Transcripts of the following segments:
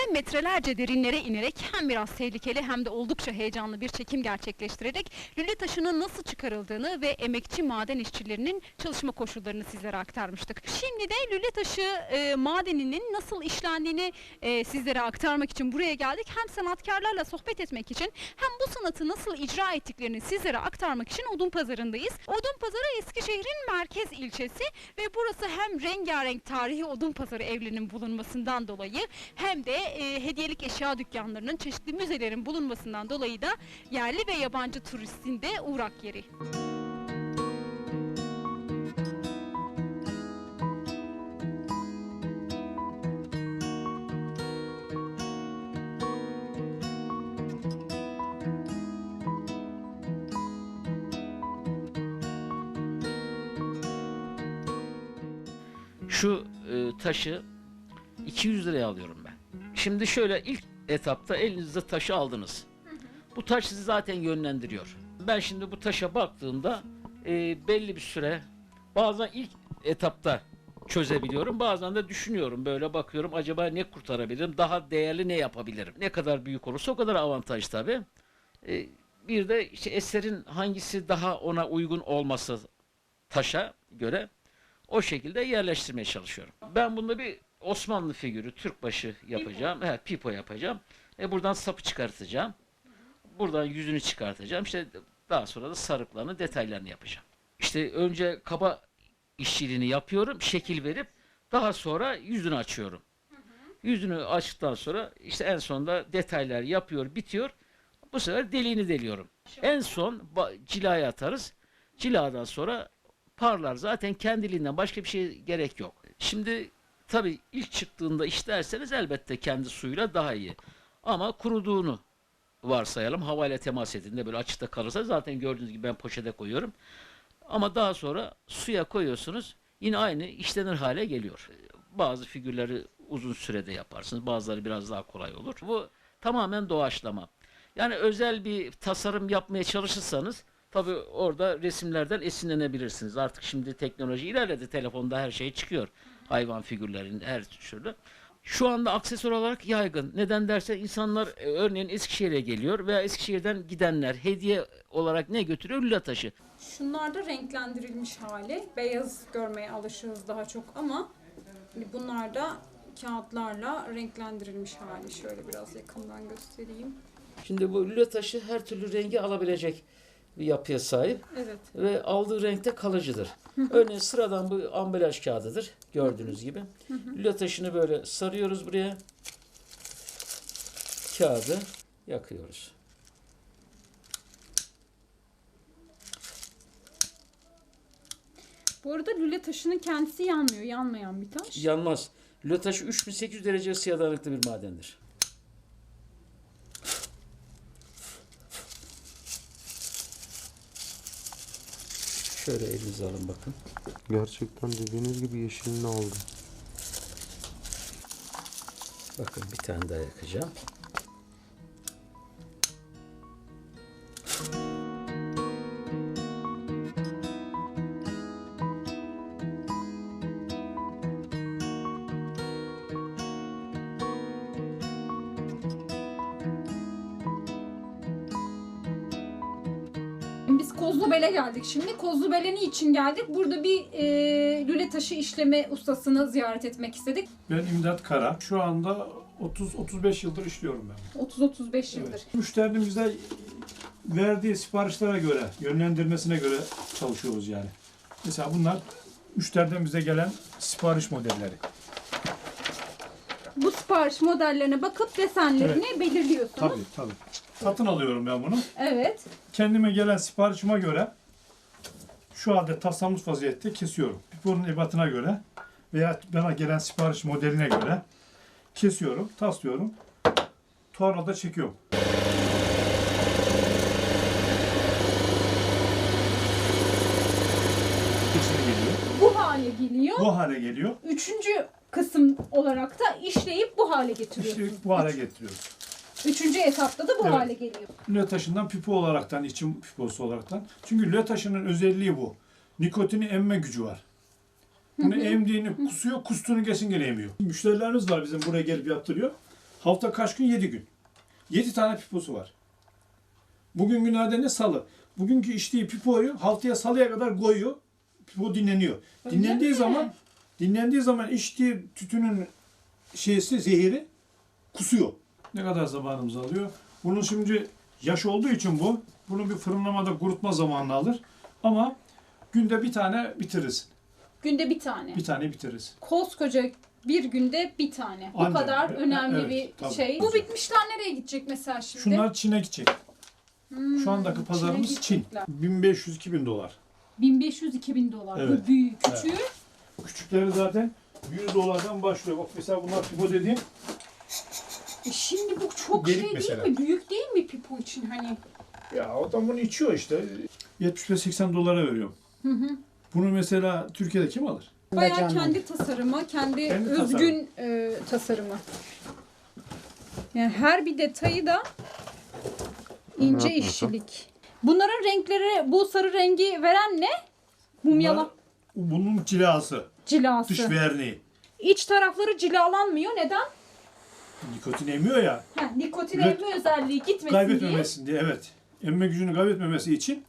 ve metrelerce derinlere inerek hem biraz tehlikeli hem de oldukça heyecanlı bir çekim gerçekleştirerek lüle taşının nasıl çıkarıldığını ve emekçi maden işçilerinin çalışma koşullarını sizlere aktarmıştık. Şimdi de lüle taşı e, madeninin nasıl işlendiğini e, sizlere aktarmak için buraya geldik. Hem sanatkarlarla sohbet etmek için hem bu sanatı nasıl icra ettiklerini sizlere aktarmak için Odun Pazarı'ndayız. Odun Pazarı Eskişehir'in merkez ilçesi ve burası hem rengarenk tarihi Odun Pazarı evlerinin bulunmasından dolayı hem de e, hediyelik eşya dükkanlarının çeşitli müzelerin bulunmasından dolayı da yerli ve yabancı turistin de uğrak yeri. Şu e, taşı 200 liraya alıyorum ben. Şimdi şöyle ilk etapta elinizde taşı aldınız. Bu taş sizi zaten yönlendiriyor. Ben şimdi bu taşa baktığımda e, belli bir süre bazen ilk etapta çözebiliyorum. Bazen de düşünüyorum böyle bakıyorum acaba ne kurtarabilirim? Daha değerli ne yapabilirim? Ne kadar büyük olursa o kadar avantaj tabii. E, bir de işte eserin hangisi daha ona uygun olması taşa göre o şekilde yerleştirmeye çalışıyorum. Ben bunda bir Osmanlı figürü, Türkbaşı yapacağım. Evet, pipo yapacağım. E buradan sapı çıkartacağım. Buradan yüzünü çıkartacağım. İşte daha sonra da sarıklarını, detaylarını yapacağım. İşte önce kaba işçiliğini yapıyorum, şekil verip daha sonra yüzünü açıyorum. Yüzünü açtıktan sonra işte en sonunda detaylar yapıyor, bitiyor. Bu sefer deliğini deliyorum. En son cilaya atarız. Ciladan sonra parlar. Zaten kendiliğinden başka bir şey gerek yok. Şimdi tabii ilk çıktığında işlerseniz elbette kendi suyuyla daha iyi. Ama kuruduğunu varsayalım. Havayla temas ettiğinde böyle açıkta kalırsa zaten gördüğünüz gibi ben poşete koyuyorum. Ama daha sonra suya koyuyorsunuz. Yine aynı işlenir hale geliyor. Bazı figürleri uzun sürede yaparsınız. Bazıları biraz daha kolay olur. Bu tamamen doğaçlama. Yani özel bir tasarım yapmaya çalışırsanız tabii orada resimlerden esinlenebilirsiniz. Artık şimdi teknoloji ilerledi. Telefonda her şey çıkıyor. Hayvan figürlerinin her türlü. Şu anda aksesuar olarak yaygın. Neden derse insanlar e, örneğin Eskişehir'e geliyor veya Eskişehir'den gidenler hediye olarak ne götürüyor? Lüle taşı. Şunlar da renklendirilmiş hali. Beyaz görmeye alışığız daha çok ama bunlar da kağıtlarla renklendirilmiş hali. Şöyle biraz yakından göstereyim. Şimdi bu lüle taşı her türlü rengi alabilecek bir yapıya sahip Evet. ve aldığı renkte kalıcıdır. Örneğin sıradan bu ambalaj kağıdıdır gördüğünüz gibi. Lüle taşını böyle sarıyoruz buraya. Kağıdı yakıyoruz. Bu arada lüle taşının kendisi yanmıyor. Yanmayan bir taş. Yanmaz. Lüle taşı 3800 derece ısıya dayanıklı bir madendir. Şöyle elinize alın bakın. Gerçekten dediğiniz gibi yeşilini aldı. Bakın bir tane daha yakacağım. Kozlubel'e geldik şimdi. Kozlubel'e niçin geldik? Burada bir e, lüle taşı işleme ustasını ziyaret etmek istedik. Ben İmdat Kara. Şu anda 30-35 yıldır işliyorum ben. 30-35 yıldır. Evet. Müşterinin bize verdiği siparişlere göre, yönlendirmesine göre çalışıyoruz yani. Mesela bunlar müşteriden bize gelen sipariş modelleri. Bu sipariş modellerine bakıp desenlerini belirliyorsunuz. Tabii tabii. Satın alıyorum ben bunu. Evet. Kendime gelen siparişime göre şu halde tasarlanmış vaziyette kesiyorum. Piponun ebatına göre veya bana gelen sipariş modeline göre kesiyorum, taslıyorum. Tornada çekiyorum. Kesimi geliyor. Bu hale geliyor. Bu hale geliyor. Üçüncü kısım olarak da işleyip bu hale getiriyorsunuz. İşte bu hale getiriyoruz. Üçüncü etapta da bu Evet. hale geliyor. Lüle taşından pipo olaraktan, içim piposu olaraktan. Çünkü lüle taşının özelliği bu. Nikotini emme gücü var. Bunu emdiğini kusuyor, kustuğunu kesin gene emiyor. Müşterilerimiz var bizim buraya gelip yaptırıyor. Hafta kaç gün? 7 gün. 7 tane piposu var. Bugün günlerden ne salı. Bugünkü içtiği pipoyu haftaya salıya kadar koyuyor. Pipo dinleniyor. dinlendiği mi? zaman dinlendiği zaman içtiği tütünün şeysi zehiri kusuyor. Ne kadar zamanımız alıyor? Bunun şimdi yaş olduğu için bu. Bunu bir fırınlamada kurutma zamanını alır. Ama günde bir tane bitiririz. Günde bir tane. Bir tane bitiririz. Koskoca bir günde bir tane. Bu Annem. kadar E- önemli evet, bir tabii. şey. Bu bitmişler nereye gidecek mesela şimdi? Şunlar Çin'e gidecek. Hmm, Şu andaki pazarımız Çin. gidecekler. 1500-2000 dolar. 1500-2000 dolar. Evet. Bu büyük. Küçüğü Küçükleri zaten 100 dolardan başlıyor. Bak mesela bunlar pipo dediğim E şimdi bu çok Delik şey mesela. değil mi? Büyük değil mi pipo için hani? ya adam bunu içiyor işte. 75-80 dolara veriyorum. Bunu mesela Türkiye'de kim alır? Bayağı kendi tasarımı, kendi, Kendi özgün e, tasarımı. Yani her bir detayı da ince işçilik. Bunların renkleri, bu sarı rengi veren ne? Mumyala Bunlar- bunun cilası. cilası. Dış verniği. İç tarafları cilalanmıyor. Neden? Nikotin emiyor ya. Heh, nikotin emme özelliği gitmesin diye. Kaybetmemesin diye evet. Emme gücünü kaybetmemesi için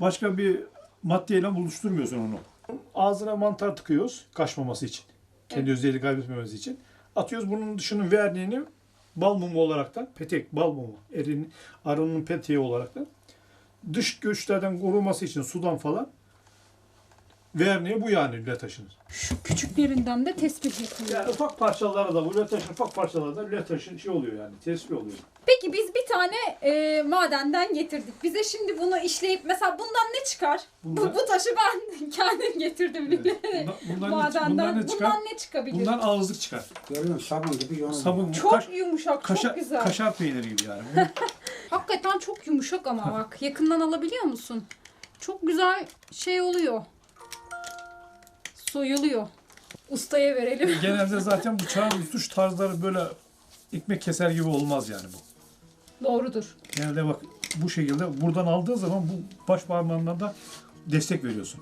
başka bir maddeyle buluşturmuyorsun onu. Ağzına mantar tıkıyoruz kaçmaması için. Kendi özelliği kaybetmemesi için. Atıyoruz bunun dışının verniğini bal mumu olarak da petek bal mumu erin arının peteği olarak da dış göçlerden koruması için sudan falan verniği bu yani lüle taşınır. Şu küçüklerinden de tespih yapılıyor. Yani ufak parçalara da bu lüle taşın ufak parçalara da lüle taşın şey oluyor yani tespih oluyor. Peki biz bir tane e, madenden getirdik. Bize şimdi bunu işleyip mesela bundan ne çıkar? Bundan- Bu, bu taşı ben kendim getirdim bile. Bundan, bundan, ne, Madenden bundan ne çıkar? bundan ne çıkabilir? Bundan ağızlık çıkar. Görüyor musun? Sabun gibi yoğun. Sabun, çok kaş- yumuşak, kaşar, çok güzel. kaşar peyniri gibi yani. Hakikaten çok yumuşak ama bak yakından alabiliyor musun? Çok güzel şey oluyor. Soyuluyor. Ustaya verelim. Genelde zaten bıçağın tutuş tarzları böyle ekmek keser gibi olmaz yani bu. Doğrudur. Genelde bak bu şekilde buradan aldığın zaman bu baş parmağından da destek veriyorsun.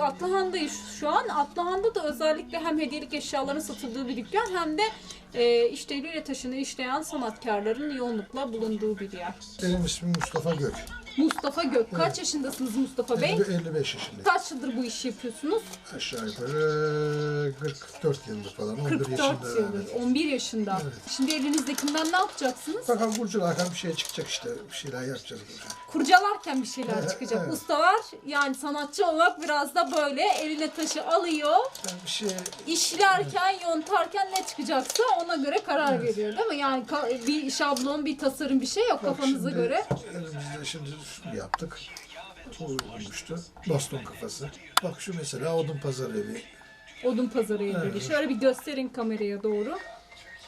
Biz Atlıhan'dayız şu an. Atlıhan'da da özellikle hem hediyelik eşyaların satıldığı bir dükkan hem de e, işte taşını işleyen sanatkarların yoğunlukla bulunduğu bir yer. Benim ismim Mustafa Gök. Mustafa Gök. Kaç yaşındasınız Mustafa Bey? 55 yaşındayım. Kaç yıldır bu işi yapıyorsunuz? Aşağı yukarı 44 yıldır falan. 11 44 yaşında. yıldır. evet. 11 yaşında. Evet. Şimdi elinizdekinden ne yapacaksınız? Bakalım kurcalarken bir şey çıkacak işte. Bir şeyler yapacağız. Kurcalarken bir şeyler Evet, çıkacak. evet. Ustalar yani sanatçı olmak biraz da böyle eline taşı alıyor. Ben bir şey işlerken, yontarken ne çıkacaksa ona göre karar veriyor değil mi? Yani bir şablon, bir tasarım bir şey yok Bak kafanıza şimdi göre. Elimizde şimdi yaptık. Olmuştu. Baston kafası. Bak şu mesela odun pazarı evi. Odun pazarı ilgili. Evet. Şöyle bir gösterin kameraya doğru.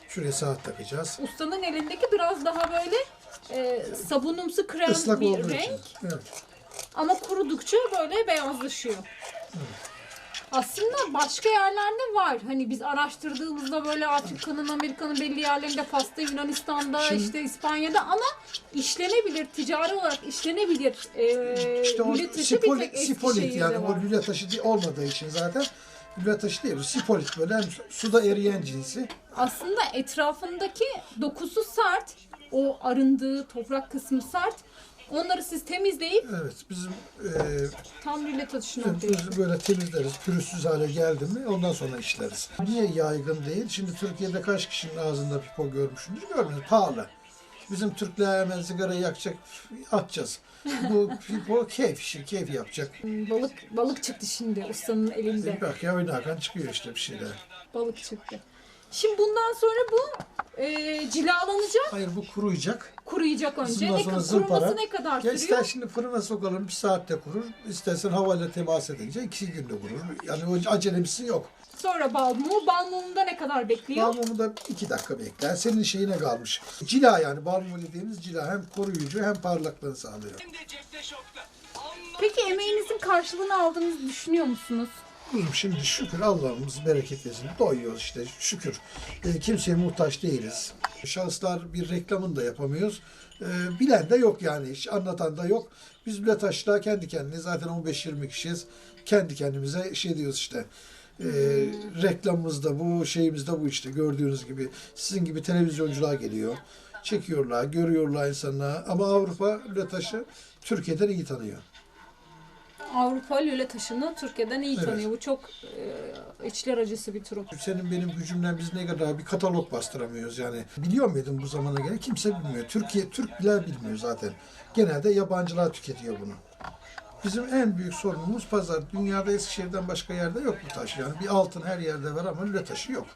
Şuraya saat takacağız. Ustanın elindeki biraz daha böyle e, sabunumsu krem Islak bir olduğu renk. için. Evet. Ama kurudukça böyle beyazlaşıyor. Aslında başka yerlerde var. Hani biz araştırdığımızda böyle Afrika'nın, Amerika'nın belli yerlerinde, Fas'ta, Yunanistan'da, Şimdi- işte İspanya'da ama işlenebilir, ticari olarak işlenebilir. Ee, İşte o bir sipolit, tek sipolit Eskişehir'de yani var. o lüle taşı değil- olmadığı için zaten lüle taşı değil. Sipolit böyle hem suda eriyen cinsi. Aslında etrafındaki dokusu sert, o arındığı toprak kısmı sert. Onları siz temizleyip Evet bizim e, tam lüle taşını ortaya Biz böyle temizleriz, pürüzsüz hale geldi mi ondan sonra işleriz. Niye yaygın değil? Şimdi Türkiye'de kaç kişinin ağzında pipo görmüşsünüz? Görmüyoruz. Pahalı. Bizim Türkler hemen sigara yakacak, atacağız. Bu pipo keyif işi, keyif yapacak. Balık balık çıktı şimdi ustanın elinde. Bak ya oynarken çıkıyor işte bir şeyler. Balık çıktı. Şimdi bundan sonra bu e, cilalanacak, Hayır bu kuruyacak. kuruyacak önce. Bundan Ne, sonra kuruması zımpara. ne kadar Ya sürüyor? ister şimdi fırına sokalım bir saatte kurur. İstersen havayla temas edince iki günde kurur. Yani o acelemisi yok. Sonra bal mumu. Bal mumunda ne kadar bekliyor? Balmumu da iki dakika bekler. Senin şeyine kalmış. Cila yani balmumu dediğimiz cila hem koruyucu hem parlaklığını sağlıyor. Peki emeğinizin karşılığını aldığınızı düşünüyor musunuz? Kuzum şimdi şükür Allah'ımız bereket versin. Doyuyoruz işte şükür. E, kimseye muhtaç değiliz. Şahıslar bir reklamını da yapamıyoruz. E, bilen de yok yani hiç anlatan da yok. Biz bile taşla kendi kendine zaten 15-20 kişiyiz. Kendi kendimize şey diyoruz işte. E, reklamımız da bu, şeyimiz de bu işte gördüğünüz gibi. Sizin gibi televizyoncular geliyor. Çekiyorlar, görüyorlar insanlar. Ama Avrupa taşı Türkiye'den iyi tanıyor. Avrupa lüle taşını Türkiye'den iyi Evet. tanıyor. Bu çok e, içler acısı bir durum. Senin benim gücümle biz ne kadar bir katalog bastıramıyoruz yani. Biliyor muydun bu zamana göre? Kimse bilmiyor. Türkiye, Türk bile bilmiyor zaten. Genelde yabancılar tüketiyor bunu. Bizim en büyük sorunumuz pazar. Dünyada Eskişehir'den başka yerde yok bu taş. Yani bir altın her yerde var ama lüle taşı yok.